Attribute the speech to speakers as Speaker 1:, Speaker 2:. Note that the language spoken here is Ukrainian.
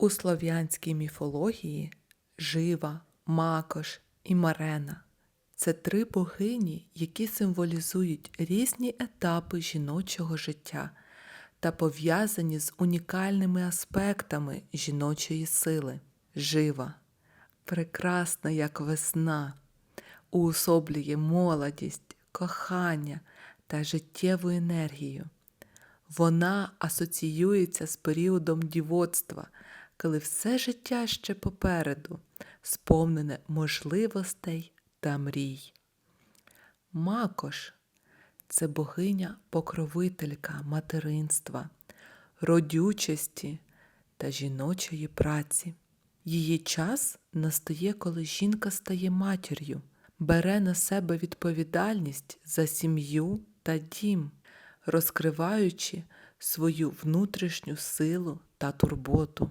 Speaker 1: У слов'янській міфології Жива, Макош і Марена це три богині, які символізують різні етапи жіночого життя та пов'язані з унікальними аспектами жіночої сили. Жива, прекрасна як весна, уособлює молодість, кохання та життєву енергію. Вона асоціюється з періодом дівоцтва, коли все життя ще попереду, сповнене можливостей та мрій. Макош це богиня покровителька материнства, родючості та жіночої праці. Її час настає, коли жінка стає матір'ю, бере на себе відповідальність за сім'ю та дім, розкриваючи свою внутрішню силу та турботу.